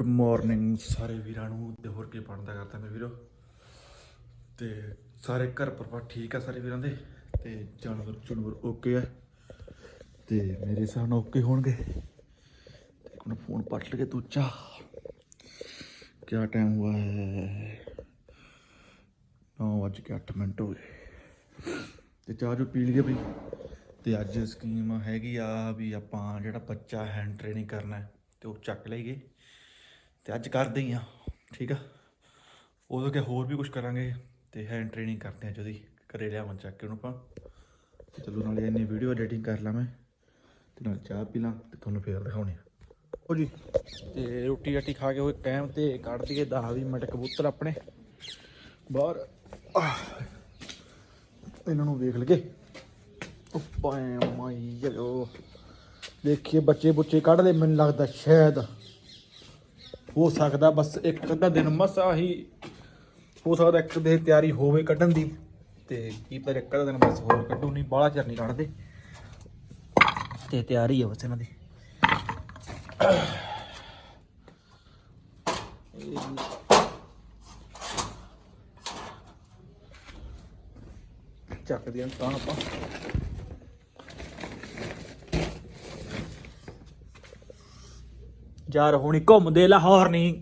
Good morning ਸਾਰੇ ਵੀਰਾਂ ਨੂੰ ਤੇ ਹੋਰ ਕੀ ਬਣਦਾ ਕਰਦਾ ਮੈਂ ਵੀਰੋ? ਤੇ ਸਾਰੇ ਘਰ ਪਰਿਵਾਰ ਠੀਕ ਆ ਸਾਰੇ ਵੀਰਾਂ ਦੇ? ਤੇ ਜਾਨਵਰ ਜਾਨਵਰ ਓਕੇ ਆ। ਤੇ ਮੇਰੇ ਹਿਸਾਬ ਨਾਲ ਓਕੇ ਹੋਣਗੇ। ਤੇ ਕੋਣ ਫੋਨ ਪੱਟ ਲਗੇ ਤੂੰ ਚਾ ਕਿਆ ਟਾਈਮ ਹੁਆ ਹੈ? 9 ਵੱਜ ਕੇ 8 ਮਿੰਟ ਹੋ ਗਏ। ਤੇ ਚਾਹ ਜੋ ਪੀ ਲਈਏ ਬਈ। ਤੇ ਅੱਜ ਸਕੀਮ ਹੈਗੀ ਆ ਵੀ ਆਪਾਂ ਜਿਹੜਾ ਬੱਚਾ ਹੈਂਡ ਟ੍ਰੇਨਿੰਗ ਕਰਨਾ ਹੈ, ਤੇ ਉਹ ਚੱਕ ਲਈਏ। ਤੇ ਅੱਜ ਕਰਦੇ ਹੀ ਆ, ਠੀਕ ਆ? ਉਦੋਂ ਕਿ ਹੋਰ ਵੀ ਕੁਝ ਕਰਾਂਗੇ? ਤੇ ਹੈਂਡ ਟ੍ਰੇਨਿੰਗ ਕਰਦੇ ਆ ਜਦੀ, ਘਰੇ ਲਿਆਵਾਂ ਚੱਕ ਕੇ ਉਹਨੂੰ ਆਪਾਂ। ਚਲੋ ਨਾਲੇ ਇੰਨੀ ਵੀਡੀਓ ਐਡੀਟਿੰਗ ਕਰ ਲਾਂ ਮੈਂ, ਤੇ ਨਾਲ ਚਾਹ ਪੀ ਲਾਂ, ਤੇ ਤੁਹਾਨੂੰ ਫੇਰ ਦਿਖਾਉਣੇ ਆ। ਹੋ ਜੀ, ਤੇ ਰੋਟੀ ਰਾਟੀ ਖਾ ਕੇ ਉਹ ਟਾਈਮ ਤੇ ਕੱਢ ਦਈਏ 10 20 ਮਿੰਟ ਕਬੂਤਰ ਆਪਣੇ। ਬਾਹਰ ਇਹਨਾਂ ਨੂੰ ਵੇਖ ਲਗੇ ਉਹ ਪਾਏ ਮਾਈ ਯੋ ਦੇਖੀਏ ਬੱਚੇ ਬੁੱਚੇ ਕੱਢ ਲਏ, ਮੈਨੂੰ ਲੱਗਦਾ ਸ਼ਾਇਦ ਹੋ ਸਕਦਾ ਬਸ ਇੱਕ ਅੱਧਾ ਦਿਨ ਮਸਾ ਹੀ ਹੋ ਸਕਦਾ ਇੱਕ ਦੇ ਤਿਆਰੀ ਹੋਵੇ ਕੱਢਣ ਦੀ। ਤੇ ਕੀ ਪਤਾ ਇੱਕ ਅੱਧਾ ਦਿਨ ਬਸ ਹੋਰ ਕੱਢੂ, ਨਹੀਂ ਬਾਹਲਾ ਚਿਰ ਨਹੀਂ ਕੱਢਦੇ। ਤੇ ਤਿਆਰੀ ਹੈ ਬਸ ਇਹਨਾਂ ਦੀ। ਚੱਕਦੇ ਹਾਂ ਤਾਂ ਆਪਾਂ। ਯਾਰ ਹੁਣੀ ਘੁੰਮਦੇ ਲਾਹੌਰ ਨਹੀਂ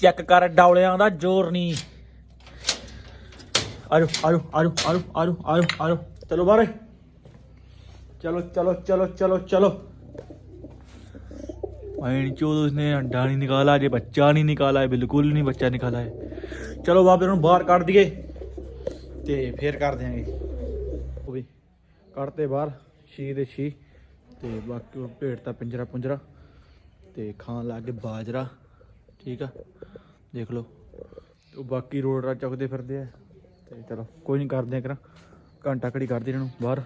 ਚੈੱਕ ਕਰ, ਡੌਲਿਆਂ ਦਾ ਜ਼ੋਰ ਨਹੀਂ ਆਜੋ ਆਜੋ ਆਜੋ ਆਜੋ ਆਜੋ ਆਜੋ ਆਜੋ। ਚਲੋ ਬਾਰੇ ਚਲੋ ਚਲੋ ਚਲੋ ਚਲੋ ਚਲੋ। ਐਨ ਚੋਦ ਉਸਨੇ ਅੰਡਾ ਨਹੀਂ ਨਿਕਾਲਾ, ਜੇ ਬੱਚਾ ਨਹੀਂ ਨਿਕਾਲਾ ਹੈ ਬਿਲਕੁਲ ਨਹੀਂ ਬੱਚਾ ਨਿਕਾਲਾ ਹੈ ਚਲੋ ਬਾਬੇ ਨੂੰ ਬਾਹਰ ਕੱਢ ਦਈਏ ਤੇ ਫੇਰ ਕਰ ਦਿਆਂਗੇ। ਉਹ ਵੀ ਕੱਢਤੇ ਬਾਹਰ, ਛੀ ਦੇ ਛੀ। ਤੇ ਬਾਕੀ ਉਹ ਭੇਡ ਤਾਂ ਪਿੰਜਰਾ ਪੁੰਜਰਾ ਤੇ ਖਾਣ ਲੱਗ ਗਏ ਬਾਜਰਾ, ਠੀਕ ਆ? ਦੇਖ ਲਓ। ਉਹ ਬਾਕੀ ਰੋਡ ਰਾ ਚੁੱਕਦੇ ਫਿਰਦੇ ਆ। ਤੇ ਚਲੋ, ਕੋਈ ਨਹੀਂ ਕਰਦੇ ਆ ਕਰਾਂ। ਘੰਟਾ ਘੜੀ ਕਰਦੇ ਇਹਨਾਂ ਨੂੰ ਬਾਹਰ।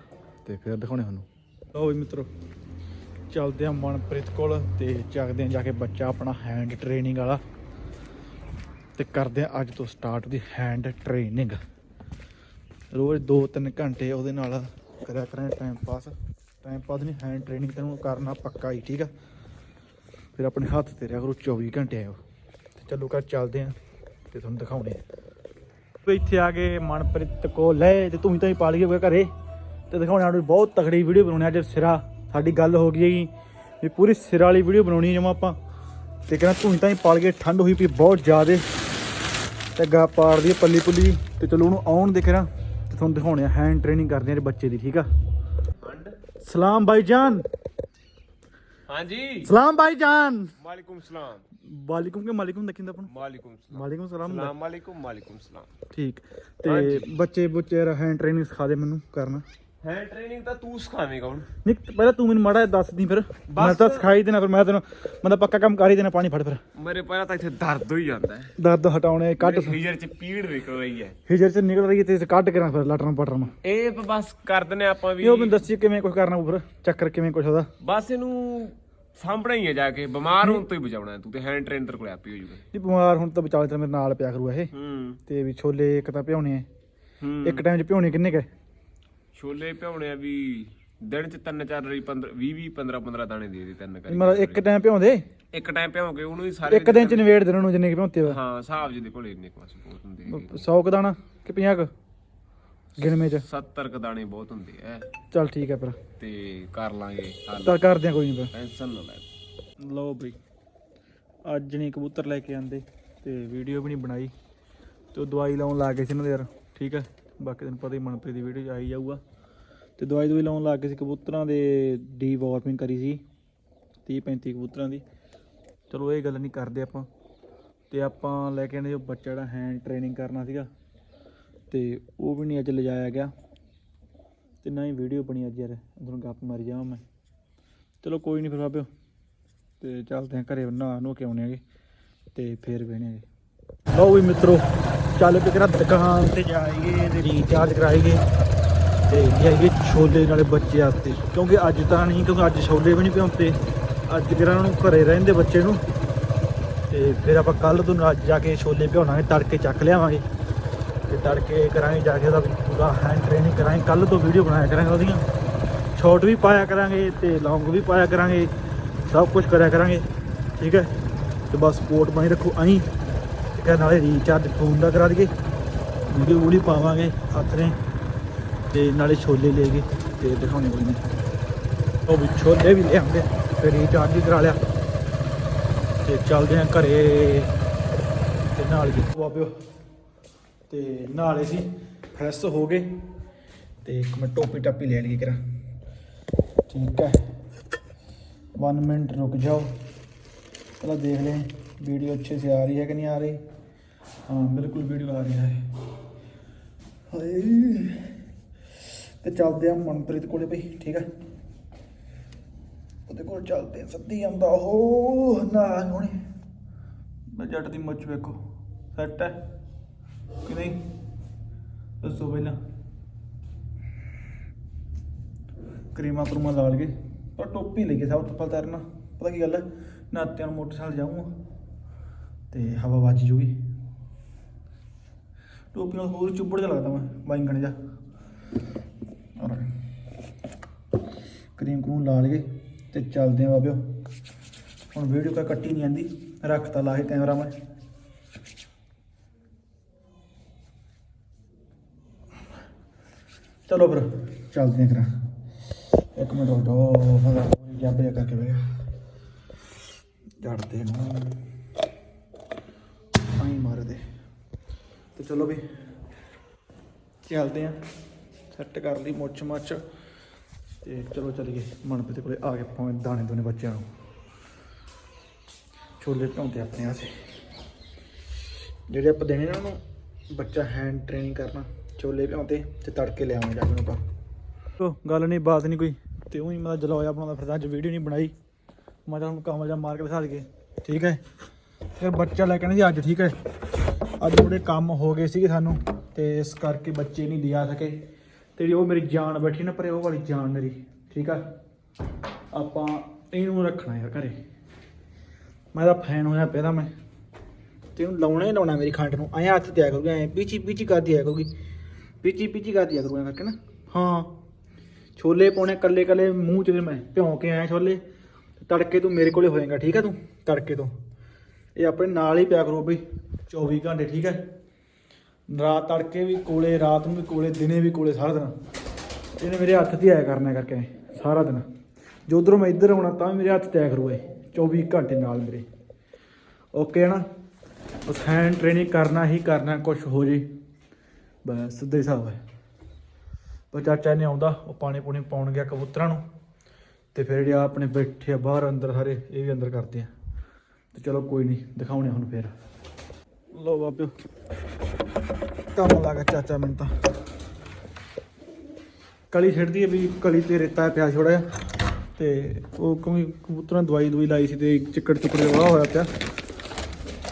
ਤੇ ਫਿਰ ਦਿਖਾਉਣੇ ਤੁਹਾਨੂੰ। ਲਓ ਵੀ ਮਿੱਤਰੋ, ਚੱਲਦੇ ਆ ਮਨਪ੍ਰੀਤ ਕੋਲ ਤੇ ਚੱਕਦੇ ਆ ਜਾ ਕੇ ਬੱਚਾ ਆਪਣਾ ਹੈਂਡ ਟ੍ਰੇਨਿੰਗ ਵਾਲਾ। ਤੇ ਕਰਦੇ ਆ ਅੱਜ ਤੋਂ ਸਟਾਰਟ ਦੀ ਹੈਂਡ ਟ੍ਰੇਨਿੰਗ ਰੋਜ਼ 2-3 ਘੰਟੇ ਉਹਦੇ ਨਾਲ ਕਰਿਆ ਕਰਾਂ ਟਾਈਮ ਪਾਸ ਟਾਈਮ ਪਾਸ ਨਹੀਂ ਹੈਂਡ ਟ੍ਰੇਨਿੰਗ ਤੈਨੂੰ ਕਰਨਾ ਪੱਕਾ ਹੀ, ਠੀਕ ਆ? ਫਿਰ ਆਪਣੇ ਹੱਥ ਤੇ ਰਿਆ ਕਰੋ 24 ਘੰਟੇ ਆਇਓ। ਤੇ ਚਲੋ ਘਰ ਚੱਲਦੇ ਆ ਤੇ ਤੁਹਾਨੂੰ ਦਿਖਾਉਣੇ ਆ। ਇੱਥੇ ਆ ਕੇ ਮਨਪ੍ਰੀਤ ਕੋ ਲੈ, ਤੇ ਤੂੰ ਹੀ ਤਾਂ ਹੀ ਪਾ ਲਈ ਹੋਵੇ ਘਰੇ। ਤੇ ਦਿਖਾਉਣੇ ਆ ਬਹੁਤ ਤਕੜੀ ਵੀਡੀਓ ਬਣਾਉਣੀ ਅੱਜ ਸਿਰਾ। ਸਾਡੀ ਗੱਲ ਹੋ ਗਈ ਹੈਗੀ ਵੀ ਪੂਰੀ ਸਿਰ ਵਾਲੀ ਵੀਡੀਓ ਬਣਾਉਣੀ ਜਮਾ ਆਪਾਂ। ਤੇ ਕਹਿੰਦਾ ਧੂਈ ਹੀ ਤਾਂ ਹੀ ਪਾਲ ਕੇ ਠੰਡ ਹੋਈ ਪਈ ਬਹੁਤ ਜ਼ਿਆਦੇ। ਤੇ ਗਾ ਪਾੜਦੀ ਆ ਪੱਲੀ ਪੁੱਲੀ। ਤੇ ਚਲੋ ਉਹਨੂੰ ਆਉਣ ਦੇ ਕਰਾਂ। ਤੇ ਤੁਹਾਨੂੰ ਦਿਖਾਉਣੇ ਆ ਹੈਂਡ ਟ੍ਰੇਨਿੰਗ ਕਰਦੇ ਆ ਬੱਚੇ ਦੀ, ਠੀਕ ਆ? ਸਲਾਮ ਬਾਈ ਜਾਨ ਹਾਂਜੀ। ਸਲਾਮ ਭਾਈ ਜਾਨ। ਵਾਲੇਕੁਮ ਸਲਾਮ। ਵਾਲੇਕੁਮ ਕੇ ਮਾਲੇਕੁਮ ਦੇਖਿੰਦਾ ਆਪਣ? ਵਾਲੇਕੁਮ ਸਲਾਮ। ਵਾਲੇਕੁਮ ਸਲਾਮ। ਸਲਾਮ ਵਾਲੇਕੁਮ ਵਾਲੇਕੁਮ ਸਲਾਮ। ਠੀਕ। ਤੇ ਬੱਚੇ ਬੁੱਚੇ ਹੈਂਡ ਟ੍ਰੇਨਿੰਗ ਸਿਖਾ ਦੇ ਮੈਨੂੰ ਕਰਨਾ। ਹੈ ਟ੍ਰੇਨਿੰਗ ਤਾਂ ਤੂੰ ਸਿਖਾਵੇਂਗਾ ਹੁਣ। ਨਹੀਂ ਪਹਿਲਾਂ ਤੂੰ ਮੈਨੂੰ ਮਾੜਾ ਜਿਹਾ ਦੱਸ ਦੀ ਫਿਰ। ਮੈਂ ਤਾਂ ਸਿਖਾਈ ਦੇਣਾ ਫਿਰ ਮੈਂ ਤੈਨੂੰ ਮੈਂ ਤਾਂ ਪੱਕਾ ਕੰਮ ਕਰ ਹੀ ਦੇਣਾ ਪਾਣੀ ਫੜ ਫਿਰ। ਮੇਰੇ ਪਹਿਲਾਂ ਤਾਂ ਇੱਥੇ ਦਰਦ ਹੋਈ ਜਾਂਦਾ ਹੈ। ਦਰਦ ਹਟਾਉਣੇ ਕੱਢ ਹੀਜਰ ਚ ਪੀੜ ਨਿਕਲ ਰਹੀ ਹੈ। ਹਿਜਰ ਚ ਨਿਕਲ ਰਹੀ ਹੈ ਤੇ ਕੱਢ ਕੇ ਨਾ ਫਿਰ ਲਟਰਾਂ ਪਟਰਾਂ ਇਹ ਪ- ਬਸ ਕਰ ਦਨੇ ਆਪਾਂ ਵੀ। ਇਹ ਉਹ ਮੈਨੂੰ ਦੱਸੀ ਕਿਵੇਂ ਕੁਝ ਕਰਨਾ ਫਿਰ ਚੱਕਰ ਕਿਵੇਂ ਕੁਝ ਉਹਦਾ। ਬਸ ਇਹਨੂੰ ਸਾਂਭਣਾ ਹੀ ਹੈ ਜਾ ਕੇ ਬਿਮਾਰ ਹੋਣ ਤੋਂ ਹੀ ਬਚਾਉਣਾ ਹੈ। ਤੂੰ ਤੇ ਹੈਂਡ ਟ੍ਰੇਨਰ ਕੋਲ ਆਪੀ ਹੋ ਜਾਊਗਾ। ਜੀ ਬਿਮਾਰ ਹੁਣ ਤਾਂ ਵਿਚਾਲੇ ਤੇ ਮੇਰੇ ਨਾਲ ਪਿਆ ਕਰੂ ਇਹ। ਹੂੰ। ਤੇ ਵੀ ਛੋਲੇ ਇੱਕ ਤਾਂ ਭਿਉਣੇ ਆ। ਹੂੰ। ਇੱਕ ਟਾਈਮ ਚ ਭਿਉਣੇ ਕਿੰਨੇ ਕੈ ਛੋਲੇ ਭਿਉਣੇ ਆ ਵੀ ਦਿਨ ਚ ਤਿੰਨ ਚਾਰ ਰੀ 15 20 20 15 15 ਦਾਣੇ ਦੇ ਦੇ ਤਿੰਨ ਕਰੀ। ਮਤਲਬ ਇੱਕ ਟਾਈਮ ਭਿਉਂਦੇ? ਇੱਕ ਟਾਈਮ ਭਿਉਂ ਕੇ ਉਹਨੂੰ ਹੀ ਸਾਰੇ ਇੱਕ ਦਿਨ ਚ ਨਵੇੜ ਦੇਣ ਨੂੰ ਜਿੰਨੇ ਕਿ ਭਿਉਂਤੇ ਵਾ ਹਾਂ ਹਿਸਾਬ ਜਿਹਦੇ ਕੋਲ ਇੰਨੇ ਕੁ ਬਸ ਬਹੁਤ ਹੁੰਦੇ ਹੈਗੇ। 100 ਕ ਦਾਣਾ ਕਿ 50 ਕ? ਗਿਣਵੇਂ ਚ। 70 ਕ ਦਾਣੇ ਬਹੁਤ ਹੁੰਦੇ ਐ ਚੱਲ ਠੀਕ ਹੈ ਫਿਰ। ਤੇ ਕਰ ਲਾਂਗੇ ਤਾਂ ਕਰਦੇ ਆ ਕੋਈ ਨਹੀਂ ਟੈਨਸ਼ਨ ਨਾ ਲੈ। ਲਓ ਬਈ ਅੱਜ ਨਹੀਂ ਕਬੂਤਰ ਲੈ ਕੇ ਆਂਦੇ ਤੇ ਵੀਡੀਓ ਵੀ ਨਹੀਂ ਬਣਾਈ ਤੇ ਦਵਾਈ ਲਾਉਣ ਲੱਗ ਗਏ ਸੀ ਇਹਨਾਂ ਦੇ ਯਾਰ ਠੀਕ ਹੈ ਬਾਕੀ ਤੈਨੂੰ ਪਤਾ ਹੀ ਮਨਪ੍ਰੀਤ ਦੀ ਵੀਡੀਓ 'ਚ ਆਈ ਜਾਊਗਾ। ਤੇ ਦਵਾਈ ਦਵਾਈ ਲਾਉਣ ਲੱਗ ਗਏ ਸੀ ਕਬੂਤਰਾਂ ਦੇ ਡੀ ਵਾਰਮਿੰਗ ਕਰੀ ਸੀ 30 35 ਕਬੂਤਰਾਂ ਦੀ। ਚਲੋ ਇਹ ਗੱਲ ਨਹੀਂ ਕਰਦੇ ਆਪਾਂ। ਤੇ ਆਪਾਂ ਲੈ ਕੇ ਆਂਦੇ ਜੋ ਬੱਚਾ ਜਿਹੜਾ ਹੈਂਡ ਟ੍ਰੇਨਿੰਗ ਕਰਨਾ ਸੀਗਾ। ਤੇ ਉਹ ਵੀ ਨਹੀਂ ਅੱਜ ਲਿਜਾਇਆ ਗਿਆ। ਤੇ ਨਾ ਹੀ ਵੀਡੀਓ ਬਣੀ ਅੱਜ ਯਾਰ ਤੁਹਾਨੂੰ ਗੱਪ ਮਾਰੀ ਜਾਵਾਂ ਮੈਂ। ਚਲੋ ਕੋਈ ਨਹੀਂ ਫਿਰ ਬਾਬਿਓ। ਤੇ ਚੱਲਦੇ ਆ ਘਰੇ ਨਹਾ ਨੋ ਕੇ ਆਉਣੇ ਆਗੇ ਤੇ ਫੇਰ ਬਹਿਣੇ ਹੈਗੇ। ਲਓ ਵੀ ਮਿੱਤਰੋ ਚੱਲ ਕੇ ਕਿਹੜਾ ਦੁਕਾਨ ਤੇ ਜਾਈਏ ਤੇ ਰੀਚਾਰਜ ਕਰਾਈਏ ਤੇ ਜਾਈਏ ਛੋਲੇ ਨਾਲੇ ਬੱਚੇ ਵਾਸਤੇ। ਕਿਉਂਕਿ ਅੱਜ ਤਾਂ ਨਹੀਂ, ਕਿਉਂਕਿ ਅੱਜ ਛੋਲੇ ਵੀ ਨਹੀਂ ਪਿਉਂਤੇ ਅੱਜ ਕਿਹੜਾ ਉਹਨੂੰ ਘਰੇ ਰਹਿੰਦੇ ਬੱਚੇ ਨੂੰ। ਤੇ ਫਿਰ ਆਪਾਂ ਕੱਲ ਤੋਂ ਅੱਜ ਜਾ ਕੇ ਛੋਲੇ ਭਿਉਣਾਂਗੇ, ਤੜਕੇ ਚੱਕ ਲਿਆਵਾਂਗੇ। ਤੇ ਤੜਕੇ ਕਰਾਂਗੇ ਜਾ ਕੇ ਉਹਦਾ ਵੀ ਪੂਰਾ ਹੈਂਡ ਟ੍ਰੇਨਿੰਗ ਕਰਾਂਗੇ। ਕੱਲ ਤੋਂ ਵੀਡੀਓ ਬਣਾਇਆ ਕਰਾਂਗੇ ਉਹਦੀਆਂ। ਸ਼ਾਰਟ ਵੀ ਪਾਇਆ ਕਰਾਂਗੇ ਤੇ ਲੌਂਗ ਵੀ ਪਾਇਆ ਕਰਾਂਗੇ। ਸਭ ਕੁਝ ਕਰਿਆ ਕਰਾਂਗੇ। ਠੀਕ ਹੈ? ਤੇ ਬਸ ਸਪੋਰਟ ਬਣੀ ਰੱਖੋ ਅਸੀਂ ਕਿਹਾ ਨਾਲੇ ਰੀਚਾਰਜ ਫੋਨ ਦਾ ਕਰਾ ਦਈਏ। ਵੀਡੀਓ ਉਹਲੀ ਪਾਵਾਂਗੇ, ਹੱਥ ਨੇ। ਤੇ ਨਾਲੇ ਛੋਲੇ ਲੈ ਗਏ ਤੇ ਦਿਖਾਉਣੇ ਕੋਈ ਨਹੀਂ। ਉਹ ਵੀ ਛੋਲੇ ਵੀ ਲੈ ਆਂਦੇ ਤੇ ਰੀਚਾਰਜ ਵੀ ਕਰਾ ਲਿਆ। ਤੇ ਚੱਲਦੇ ਆ ਘਰੇ, ਤੇ ਨਾਲ ਜੀ ਵਾਪਿਓ ਤੇ ਨਾਲੇ ਸੀ, ਫਰੈਸ਼ ਹੋ ਗਏ। ਤੇ ਇੱਕ ਮੈਂ ਟੋਪੀ ਟਾਪੀ ਲੈ ਲਈ ਕਰਾਂ। ਠੀਕ ਹੈ। 1 ਮਿੰਟ ਰੁਕ ਜਾਓ। ਪਹਿਲਾਂ ਦੇਖ ਲੈ ਵੀਡੀਓ ਅੱਛੇ ਸੇ, ਆ ਰਹੀ ਹੈ ਕਿ ਨਹੀਂ ਆ ਰਹੀ? ਹਾਂ, ਬਿਲਕੁਲ ਵੀਡੀਓ ਆ ਗਿਆ ਹੈ। ਹਾਏ, ਤੇ ਚੱਲਦੇ ਆ ਮਨਪ੍ਰੀਤ ਕੋਲੇ ਬਈ, ਠੀਕ ਹੈ ਉਹਦੇ ਕੋਲ ਚੱਲਦੇ ਆ ਸੱਦੀ ਆਉਂਦਾ ਉਹ ਨਾ ਹੁਣੇ ਮੈਂ ਜੱਟ ਦੀ ਮੁੱਛ ਵੇਖੋ, ਸੈੱਟ ਹੈ ਕਿ ਨਹੀਂ? ਦੱਸੋ ਪਹਿਲਾਂ। ਕਰੀਮਾ ਕਰੂਮਾ ਲਾ ਲਗੇ ਪਰ ਟੋਪੀ ਲੈ ਕੇ ਸਭ ਤੋਂ ਪਹਿਲਾਂ ਤੈਰਨਾ। ਪਤਾ ਕੀ ਗੱਲ ਹੈ? ਨਾਤਿਆਂ ਨੂੰ ਮੋਟਰਸਾਈਕਲ ਜਾਊਂਗਾ, ਤੇ ਹਵਾ ਵੱਜ ਜੂਗੀ। ਟੋਪੀ ਨਾਲ ਹੋਰ ਚੁੱਬੜ ਜਿਹਾ ਲੱਗਦਾ ਮੈਂ ਬਾਈਂਗਣ ਜਾ ਕਰੀਮ ਕਰੂਮ ਲਾ ਲਗੇ ਤੇ ਚੱਲਦੇ ਆ ਬਾਬਿਓ। ਹੁਣ ਵੀਡੀਓ ਕਾ ਕੱਟੀ ਨਹੀਂ ਆਂਦੀ ਰੱਖਤਾ ਲਾ ਕੇ ਕੈਮਰਾ ਮੈਂ। ਚਲੋ ਫਿਰ, ਚੱਲਦੇ ਆ ਕਰਾਂ ਇੱਕ ਮਿੰਟ ਰੁਕ ਜਾਓ, ਹਲਾ ਜੱਬ ਜਾ ਕਰਕੇ ਵੇ ਜੜਦੇ ਨੂੰ। ਆਈ ਮਾਰਦੇ। ਤੇ ਚਲੋ ਵੀ ਚੱਲਦੇ ਆ। ਸੈੱਟ ਕਰ ਲਈ ਮੁੱਛ ਮੱਛ। ਤੇ ਚਲੋ ਚਲੀਏ। ਮਨਪ੍ਰੀਤ ਕੋਲੇ ਆ ਕੇ ਪਾਵੇਂ ਦਾਣੇ ਦੋਨੇ ਬੱਚਿਆਂ ਨੂੰ। ਛੋਲੇ ਧੌਂਦੇ ਆਪਣੇ ਆਸੇ ਜਿਹੜੇ ਆਪਾਂ ਦੇਣੇ ਨਾ ਉਹਨੂੰ, ਬੱਚਾ ਹੈਂਡ ਟ੍ਰੇਨਿੰਗ ਕਰਨਾ। ਛੋਲੇ ਭਿਉਂਤੇ ਤੇ ਤੜਕੇ ਲਿਆਵਾਂਗੇ ਜਾ ਕੇ ਉਹਨੂੰ ਆਪਾਂ। ਤੋ ਗੱਲ ਨਹੀਂ, ਬਾਤ ਨਹੀਂ ਕੋਈ। ਤੇ ਉਹੀ ਮੈਂ ਜਲੋਇਆ ਬਣਾਉਂਦਾ ਫਿਰਦਾ, ਅੱਜ ਵੀਡੀਓ ਨਹੀਂ ਬਣਾਈ। ਮੈਂ ਤਾਂ ਹੁਣ ਕੰਮ ਜਾ ਮਾਰ ਕੇ ਦਿਖਾ ਦਈਏ। ਠੀਕ ਹੈ? ਫਿਰ ਬੱਚਾ ਲੈ ਕੇ ਆਉਣਾ ਜੀ ਅੱਜ, ਠੀਕ ਹੈ? ਅੱਜ ਥੋੜੇ ਕੰਮ ਹੋ ਗਏ ਸੀਗੇ ਸਾਨੂੰ ਤੇ ਇਸ ਕਰਕੇ ਬੱਚੇ ਨਹੀਂ ਲਿਆ ਸਕੇ। ਤੇ ਉਹ ਮੇਰੀ ਜਾਨ ਬੈਠੀ ਨਾ ਪਰੇ, ਉਹ ਵਾਲੀ ਜਾਨ ਮੇਰੀ, ਠੀਕ ਆ? ਆਪਾਂ ਇਹਨੂੰ ਰੱਖਣਾ ਯਾਰ ਘਰੇ। ਮੈਂ ਤਾਂ ਫੈਨ ਹੋਇਆ ਪਹਿਲਾਂ ਮੈਂ। ਤੇ ਉਹਨੂੰ ਲਾਉਣਾ ਹੀ ਲਾਉਣਾ ਮੇਰੀ ਖੰਡ ਨੂੰ। ਐਂ ਹੱਥ ਦਿਆ ਕਰੂਗਾ, ਐਂ ਪੀਚੀ ਪੀਚੀ ਕਰਦੀ ਆਇਆ ਕਰੂਗੀ। ਪੀਚੀ ਪੀਚੀ ਕਰਦੀ ਆ ਕਰੂਗਾ ਕਰਕੇ ਨਾ। ਹਾਂ। ਛੋਲੇ ਪਾਉਣੇ ਕੱਲੇ ਕੱਲੇ ਮੂੰਹ ਚ ਮੈਂ ਭਿਉਂ ਕੇ ਆਇਆ ਛੋਲੇ। ਤੜਕੇ ਤੂੰ ਮੇਰੇ ਕੋਲੇ ਹੋਏਗਾ, ਠੀਕ ਆ ਤੂੰ? ਤੜਕੇ ਤੋਂ। ਇਹ ਆਪਣੇ ਨਾਲ ਹੀ ਪਿਆ ਕਰੋ ਬਈ 24 ਘੰਟੇ, ਠੀਕ ਹੈ? ਰਾਤ ਤੜਕੇ ਵੀ ਕੋਲੇ, ਰਾਤ ਨੂੰ ਵੀ ਕੋਲੇ, ਦਿਨੇ ਵੀ ਕੋਲੇ, ਸਾਰਾ ਦਿਨ। ਇਹਨੇ ਮੇਰੇ ਹੱਥ ਤੇ ਆਇਆ ਕਰਨਾ ਕਰਕੇ ਸਾਰਾ ਦਿਨ। ਜੋ ਉਧਰੋਂ ਮੈਂ ਇੱਧਰ ਆਉਣਾ, ਤਾਂ ਵੀ ਮੇਰੇ ਹੱਥ ਤੇ ਆਇਆ ਕਰੂ 24 ਘੰਟੇ ਨਾਲ ਮੇਰੇ। ਓਕੇ ਹੈ ਨਾ? ਉਸ ਹੈਂਡ ਟ੍ਰੇਨਿੰਗ ਕਰਨਾ ਹੀ ਕਰਨਾ ਕੁਝ ਹੋ ਜੇ। ਬਸ, ਸਿੱਧਾ ਹੀ ਹਿਸਾਬ ਹੈ। ਪਰ ਚਾਚਾ ਨੇ ਆਉਂਦਾ, ਉਹ ਪਾਣੀ ਪੂਣੀ ਪਾਉਣ ਗਿਆ ਕਬੂਤਰਾਂ ਨੂੰ। ਤੇ ਫਿਰ ਜਿਹੜੇ ਆਪਣੇ ਬੈਠੇ ਆ ਬਾਹਰ ਅੰਦਰ ਸਾਰੇ, ਇਹ ਵੀ ਅੰਦਰ ਕਰਦੇ ਆ। ਤੇ ਚਲੋ ਕੋਈ ਨਹੀਂ ਦਿਖਾਉਣੇ ਹੁਣ ਫਿਰ। ਲੋ ਬਾਬਿਓ। ਕੰਮ ਲੱਗਾ ਚਾਚਾ ਮੈਨੂੰ ਤਾਂ। ਕਲੀ ਛੱਡਦੀ ਹੈ ਵੀ ਕਲੀ ਤੇ ਰੇਤਾ ਪਿਆ ਛੋੜਾ ਜਿਹਾ। ਤੇ ਉਹ ਕਿਉਂਕਿ ਕਬੂਤਰਾਂ ਦਵਾਈ ਦਵਾਈ ਲਾਈ ਸੀ ਤੇ ਚਿੱਕੜ ਚੁੱਕੜ ਜਿਹਾ ਹੋਇਆ ਪਿਆ।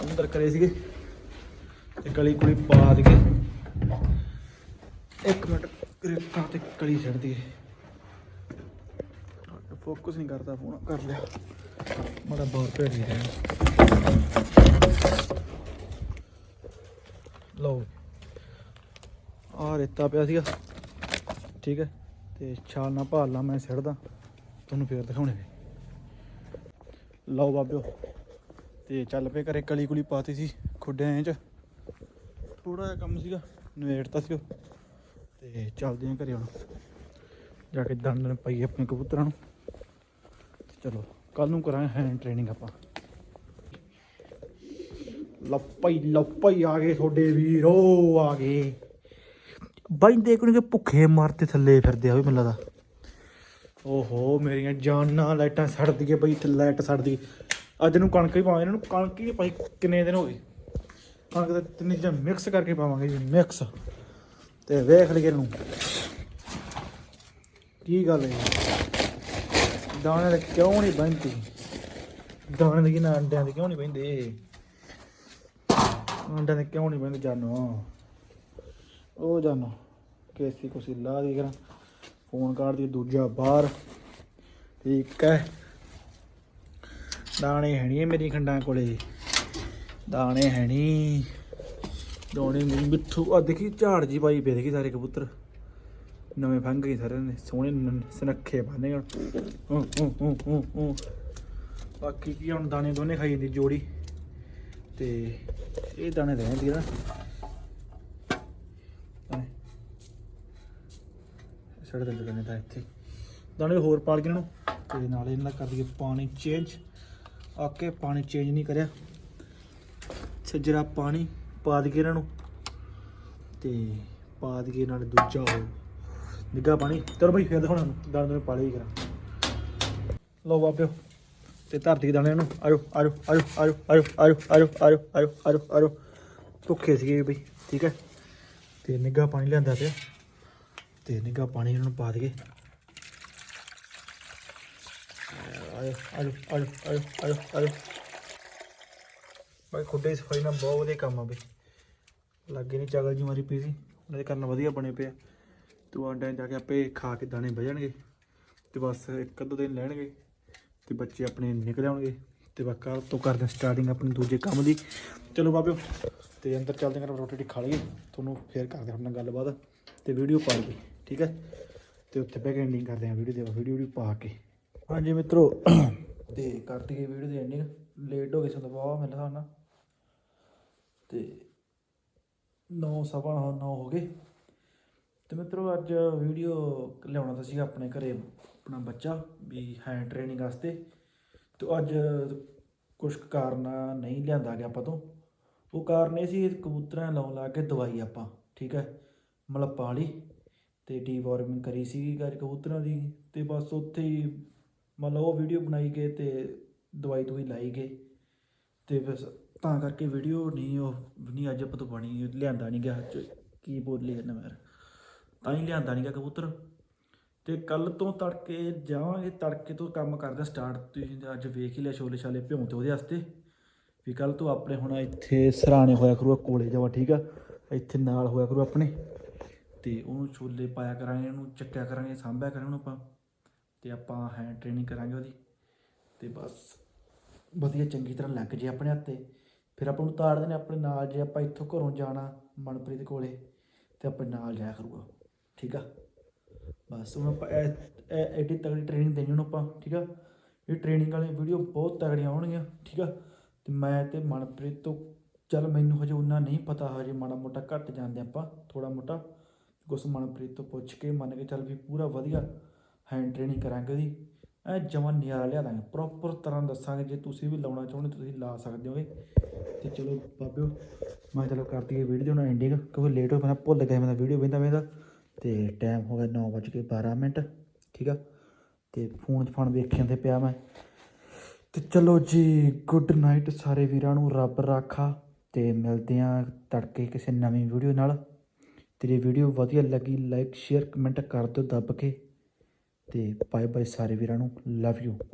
ਅੰਦਰ ਕਰੇ ਸੀਗੇ। ਤੇ ਕਲੀ ਕੁਲੀ ਪਾ ਦੇ ਇੱਕ ਮਿੰਟ, ਰੇਤਾ ਤੇ ਕਲੀ ਛੱਡਦੀ ਹੈ। ਫੋਕਸ ਨਹੀਂ ਕਰਦਾ ਫੋਨ, ਕਰ ਲਿਆ। ਮਾੜਾ ਬਾਹਰ ਭੇਜ ਰਿਹਾ। ਲਓ ਆ ਰੇਤਾ ਪਿਆ ਸੀਗਾ। ਠੀਕ ਹੈ। ਤੇ ਛਾਲ ਨਾਲ ਭਾਲ ਲਾ, ਮੈਂ ਸਿੱਟਦਾ। ਤੁਹਾਨੂੰ ਫੇਰ ਦਿਖਾਉਣੇ ਨੇ। ਲਓ ਬਾਬਿਓ। ਤੇ ਚੱਲ ਪਏ ਘਰੇ ਕਲੀ ਕੁਲੀ ਪਾਤੀ ਸੀ ਖੁੱਡਿਆਂ 'ਚ। ਥੋੜਾ ਜਿਹਾ ਕੰਮ ਸੀਗਾ, ਨਵੇੜਤਾ ਸੀ ਉਹ। ਤੇ ਚੱਲਦੇ ਆਂ ਘਰੇ ਹੁਣ। ਜਾ ਕੇ ਦੰਦਨ ਪਾਈਏ ਆਪਣੇ ਕਬੂਤਰਾਂ ਨੂੰ। ਚਲੋ ਕੱਲ ਨੂੰ ਕਰਾਂਗੇ ਹੈਂਡ ਟ੍ਰੇਨਿੰਗ ਆਪਾਂ। ਲੱਪਈ ਲੱਪਈ ਆ ਗਏ ਤੁਹਾਡੇ ਵੀਰੋ ਆ ਗਏ। ਬਾਈ ਦੇਖਣ ਕੇ ਭੁੱਖੇ ਮਰਦੇ ਥੱਲੇ ਫਿਰਦੇ ਆ ਵੀ ਮੈਨੂੰ ਲੱਗਦਾ। ਓਹੋ ਮੇਰੀਆਂ ਜਾਨਾਂ ਲਾਈਟਾਂ ਸੜਦੀ ਗਏ ਬਈ ਇੱਥੇ ਲਾਈਟ ਸੜਦੀ ਅੱਜ ਨੂੰ ਕਣਕ ਹੀ ਪਾਵਾਂ ਇਹਨਾਂ ਨੂੰ ਕਣਕ ਹੀ ਭਾਈ ਕਿੰਨੇ ਦਿਨ ਹੋ ਗਏ? ਕਣਕ ਦਾ ਤਿੰਨ ਚੀਜ਼ਾਂ ਮਿਕਸ ਕਰਕੇ ਪਾਵਾਂਗੇ ਜੀ ਮਿਕਸ ਤੇ ਵੇਖ ਲਈਏ ਇਹਨੂੰ। ਕੀ ਗੱਲ ਹੈ ਦਾਣੇ ਦੇ ਕਿਉਂ ਨਹੀਂ ਬੰਦੀ ਦਾਣੇ ਦੇ ਕੀ ਨਾ ਅੰਡਿਆਂ ਦੇ ਕਿਉਂ ਨਹੀਂ ਬੰਦੇ ਅੰਡਿਆਂ ਦੇ ਕਿਉਂ ਨਹੀਂ ਬੰਦੇ ਜਾਨੋ? ਉਹ ਜਾਨੋ, ਕੇਸੀ ਕੁਸੀ ਲਾ ਦੀ ਕਰਾਂ। ਫੋਨ ਕਾਰਡ ਦੀ ਦੂਜਾ ਬਾਹਰ। ਠੀਕ ਹੈ। ਦਾਣੇ ਹੈ ਨਹੀਂ ਮੇਰੀ ਖੰਡਾਂ ਕੋਲੇ। ਦਾਣੇ ਹੈ ਨਹੀਂ ਦਾਣੇ ਮੇਰੀ ਮਿੱਠੂ। ਆ ਦੇਖੀ ਝਾੜ ਜੀ ਪਾਈ ਪਈ ਦੇਖੀ ਸਾਰੇ ਕਬੂਤਰ। ਨਵੇਂ ਫੰਗ ਗਏ ਸਾਰੇ ਨੇ। ਸੋਹਣੇ ਸਨੱਖੇ ਸੁਨੱਖੇ ਬਣੇ ਬਾਕੀ ਕੀ ਹੁਣ ਦਾਣੇ ਦੋਨੇ ਖਾਈ ਜਾਂਦੀ ਜੋੜੀ। ਤੇ ਇਹ ਦਾਣੇ ਰਹਿੰਦੀ ਨਾ। ਦਾਣੇ। ਸਾਡੇ ਦਿਲ ਕਰਨੇ ਤਾਂ ਇੱਥੇ। ਦਾਣੇ ਹੋਰ ਪਾਲ ਕੇ ਇਹਨਾਂ ਨੂੰ। ਤੇ ਨਾਲ ਇਹਨਾਂ ਦਾ ਕਰ ਦਈਏ ਪਾਣੀ ਚੇਂਜ ਆਕੇ ਪਾਣੀ ਚੇਂਜ ਨਹੀਂ ਕਰਿਆ। ਸੱਜਰਾ ਪਾਣੀ ਪਾ ਦਈਏ ਇਹਨਾਂ ਨੂੰ। ਤੇ ਪਾ ਦਈਏ ਨਾਲ ਦੂਜਾ ਉਹ ਨਿੱਘਾ ਪਾਣੀ। ਚਲੋ ਬਈ, ਫੇਰ ਦਿਖਾਉਣਾ। ਨੂੰ ਦਾਣੇ ਦੋਨੇ ਪਾਲੇ ਕਰਾਂ। ਲਓ ਬਾਬਿਓ। ਤੇ ਧਰਤੀ ਦੇ ਦਾਣੇ ਨੂੰ ਆਜੋ ਆਜੋ ਆਜੋ ਆਜੋ ਆਜੋ ਆਜੋ ਆਜੋ ਆਜੋ ਆਜੋ ਆਜੋ ਆਜੋ ਭੁੱਖੇ ਸੀਗੇ ਬਈ ਠੀਕ ਹੈ ਤੇ ਨਿੱਘਾ ਪਾਣੀ ਲਿਆਂਦਾ ਪਿਆ ਤੇ ਨਿੱਘਾ ਪਾਣੀ ਇਹਨਾਂ ਨੂੰ ਪਾ ਦਈਏ ਆਜੋ ਆਜੋ ਆਜੋ ਆਜੋ ਆਜੋ ਬਾਈ ਖੁੱਡੇ ਸਫ਼ਾਈ ਨਾਲ ਬਹੁਤ ਵਧੀਆ ਕੰਮ ਆ ਬਈ ਲੱਗੇ ਨਹੀਂ ਚਾਗਲ ਜੀ ਮਾਰੀ ਪਈ ਸੀ ਉਹਨਾਂ ਦੇ ਕਰਨ ਵਧੀਆ ਬਣੇ ਪਿਆ ਤੇ ਆਂਡਿਆਂ ਜਾ ਕੇ ਆਪੇ ਖਾ ਕੇ ਦਾਣੇ ਬਹਿ ਜਾਣਗੇ ਤੇ ਬਸ ਇੱਕ ਅੱਧੋ ਦਿਨ ਲੈਣਗੇ ਤੇ ਬੱਚੇ ਆਪਣੇ ਨਿਕਲ ਆਉਣਗੇ ਤੇ ਬਸ ਕੱਲ੍ਹ ਤੋਂ ਕਰਦੇ ਸਟਾਰਟਿੰਗ ਆਪਣੇ ਦੂਜੇ ਕੰਮ ਦੀ। ਚਲੋ ਬਾਬਿਓ, ਤੇ ਅੰਦਰ ਚੱਲਦੇ ਹਾਂ ਰੋਟੀ ਰੋਟੀ ਖਾ ਲਈਏ। ਤੁਹਾਨੂੰ ਫੇਰ ਕਰਦੇ ਆਪਣਾ ਗੱਲਬਾਤ ਤੇ ਵੀਡੀਓ ਪਾ ਲਈ ਠੀਕ ਹੈ? ਤੇ ਉੱਥੇ ਬਹਿ ਕੇ ਐਂਡਿੰਗ ਕਰਦੇ ਹਾਂ ਵੀਡੀਓ ਦੇ ਵੀਡੀਓ ਵੀ ਪਾ ਕੇ। ਹਾਂਜੀ ਮਿੱਤਰੋ, ਤੇ ਕਰਤੀ ਦਈਏ ਵੀਡੀਓ ਦੀ ਐਂਡਿੰਗ ਲੇਟ ਹੋ ਗਏ ਸੰਦ ਬਹੁਤ ਮੇਰੇ ਹਿਸਾਬ ਨਾਲ ਤੇ 9 ਸਵਾ 9 ਹੋ ਗਏ। ਤੇ ਮਿੱਤਰੋ, ਅੱਜ ਵੀਡੀਓ ਲਿਆਉਣਾ ਤਾਂ ਸੀਗਾ ਆਪਣੇ ਘਰੇ। ਆਪਣਾ ਬੱਚਾ ਵੀ ਹੈਂਡ ਟ੍ਰੇਨਿੰਗ ਵਾਸਤੇ। ਤੇ ਅੱਜ ਕੁਝ ਕਾਰਨਾਂ ਨਹੀਂ ਲਿਆਂਦਾ ਗਿਆ ਆਪਾਂ ਤੋਂ। ਉਹ ਕਾਰਨ ਇਹ ਸੀ ਕਬੂਤਰਾਂ ਲਾਉਣ ਲਾ ਕੇ ਦਵਾਈ ਆਪਾਂ, ਠੀਕ ਹੈ? ਮਲੱਪਾਂ ਵਾਲੀ ਤੇ ਡੀਵਾਰਮਿੰਗ ਕਰੀ ਸੀ ਅੱਜ ਕਬੂਤਰਾਂ ਦੀ ਤੇ ਬਸ ਉੱਥੇ ਹੀ ਮਤਲਬ ਉਹ ਵੀਡੀਓ ਬਣਾਈ ਗਏ ਤੇ ਦਵਾਈ ਦਵਾਈ ਲਾਈ ਗਏ। ਤੇ ਬਸ ਤਾਂ ਕਰਕੇ ਵੀਡੀਓ ਨਹੀਂ, ਉਹ ਨਹੀਂ ਅੱਜ ਆਪਾਂ ਤੋਂ ਬਣੀ, ਲਿਆਂਦਾ ਨਹੀਂ ਗਿਆ। ਕੀ ਬੋਲੀ ਜਾਂਦਾ ਮੈਂ ਤਾਂ ਹੀ ਲਿਆਂਦਾ ਨਹੀਂ ਗਿਆ ਕਬੂਤਰ। ਤੇ ਕੱਲ ਤੋਂ ਤੜਕੇ ਜਾਵਾਂਗੇ, ਤੜਕੇ ਤੋਂ ਕੰਮ ਕਰਦੇ ਸਟਾਰਟ ਤੁਸੀਂ ਅੱਜ ਵੇਖ ਹੀ ਲਿਆ ਛੋਲੇ ਛਾਲੇ ਭਿਉਂ ਤੇ ਉਹਦੇ ਵਾਸਤੇ। ਵੀ ਕੱਲ ਤੋਂ ਆਪਣੇ ਹੁਣ ਇੱਥੇ ਸਰਾਣੇ ਹੋਇਆ ਕਰੂਗਾ ਕੋਲੇ ਜਾਵਾ, ਠੀਕ ਆ? ਇੱਥੇ ਨਾਲ ਹੋਇਆ ਕਰੂ ਆਪਣੇ। ਤੇ ਉਹਨੂੰ ਛੋਲੇ ਪਾਇਆ ਕਰਾਂਗੇ, ਉਹਨੂੰ ਚੱਕਿਆ ਕਰਾਂਗੇ, ਸਾਂਭਿਆ ਕਰਾਂਗੇ ਉਹਨੂੰ ਆਪਾਂ। ਤੇ ਆਪਾਂ ਹੈਂਡ ਟ੍ਰੇਨਿੰਗ ਕਰਾਂਗੇ ਉਹਦੀ। ਤੇ ਬਸ, ਵਧੀਆ ਚੰਗੀ ਤਰ੍ਹਾਂ ਲੱਗ ਜੇ ਆਪਣੇ ਹੱਥੇ। ਫਿਰ ਆਪਾਂ ਨੂੰ ਤਾੜਦੇ ਨੇ ਆਪਣੇ ਨਾਲ ਜੇ ਆਪਾਂ ਇੱਥੋਂ ਘਰੋਂ ਜਾਣਾ ਮਨਪ੍ਰੀਤ ਕੋਲੇ, ਤੇ ਆਪਣੇ ਨਾਲ ਜਾਇਆ ਕਰੂਗਾ। ਠੀਕ ਆ? ਬਸ, ਹੁਣ ਆਪਾਂ ਐ- ਐ- ਐਡੀ ਤਗੜੀ ਟ੍ਰੇਨਿੰਗ ਦੇਣੀ ਹੁਣ ਆਪਾਂ, ਠੀਕ ਆ? ਇਹ ਟ੍ਰੇਨਿੰਗ ਵਾਲੀ ਵੀਡੀਓ ਬਹੁਤ ਤਗੜੀਆਂ ਆਉਣਗੀਆਂ, ਠੀਕ ਆ? ਤੇ ਮੈਂ ਤੇ ਮਨਪ੍ਰੀਤ ਤੋਂ, ਚੱਲ ਮੈਨੂੰ ਹਜੇ ਉਹਨਾਂ ਨਹੀਂ ਪਤਾ ਹਜੇ ਮਾੜਾ ਮੋਟਾ ਘੱਟ ਜਾਂਦੇ ਆਪਾਂ ਥੋੜਾ ਮੋਟਾ। ਕੁਛ ਮਨਪ੍ਰੀਤ ਤੋਂ ਪੁੱਛ ਕੇ ਮੰਨ ਕੇ ਚੱਲ ਵੀ ਪੂਰਾ ਵਧੀਆ ਹੈਂਡ ਟ੍ਰੇਨਿੰਗ ਕਰਾਂਗੇ ਉਹਦੀ। ਐ ਜਮਾਂ ਨਿਆਰਾ ਲਿਆ ਦਾਂਗੇ ਪ੍ਰੋਪਰ ਤਰ੍ਹਾਂ ਦੱਸਾਂਗੇ, ਜੇ ਤੁਸੀਂ ਵੀ ਲਾਉਣਾ ਚਾਹੁੰਦੇ ਤੁਸੀਂ ਲਾ ਸਕਦੇ ਹੋਗੇ। ਤੇ ਚਲੋ ਬਾਬਿਓ, ਮੈਂ ਚਲੋ ਕਰਦੀ ਹੈ ਵੀਡੀਓ ਨਾਲ ਐਂਡਿੰਗ ਕਿਉਂਕਿ ਲੇਟ ਹੋ ਮੈਂ ਭੁੱਲ ਗਿਆ ਮੈਂ ਵੀਡੀਓ ਵੇਂਦਾ ਵੇਂਦਾ ਤੇ ਟਾਈਮ ਹੋ ਗਿਆ 9:12 ਮਿੰਟ, ਠੀਕ ਆ? ਤੇ ਫੋਨ 'ਚ ਫੋਨ ਵੇਖੀ ਜਾਂਦੇ ਪਿਆ ਮੈਂ। ਤੇ ਚਲੋ ਜੀ ਗੁੱਡ ਨਾਈਟ ਸਾਰੇ ਵੀਰਾਂ ਨੂੰ, ਰੱਬ ਰਾਖਾ। ਤੇ ਮਿਲਦੇ ਆਂ ਤੜਕੇ ਕਿਸੇ ਨਵੀਂ ਵੀਡੀਓ ਨਾਲ। ਤੇਰੀ ਵੀਡੀਓ ਵਧੀਆ ਲੱਗੀ ਲਾਈਕ ਸ਼ੇਅਰ ਕਮੈਂਟ ਕਰ ਦਿਓ ਦੱਬ ਕੇ। ਤੇ ਬਾਏ ਬਾਏ ਸਾਰੇ ਵੀਰਾਂ ਨੂੰ ਲਵ ਯੂ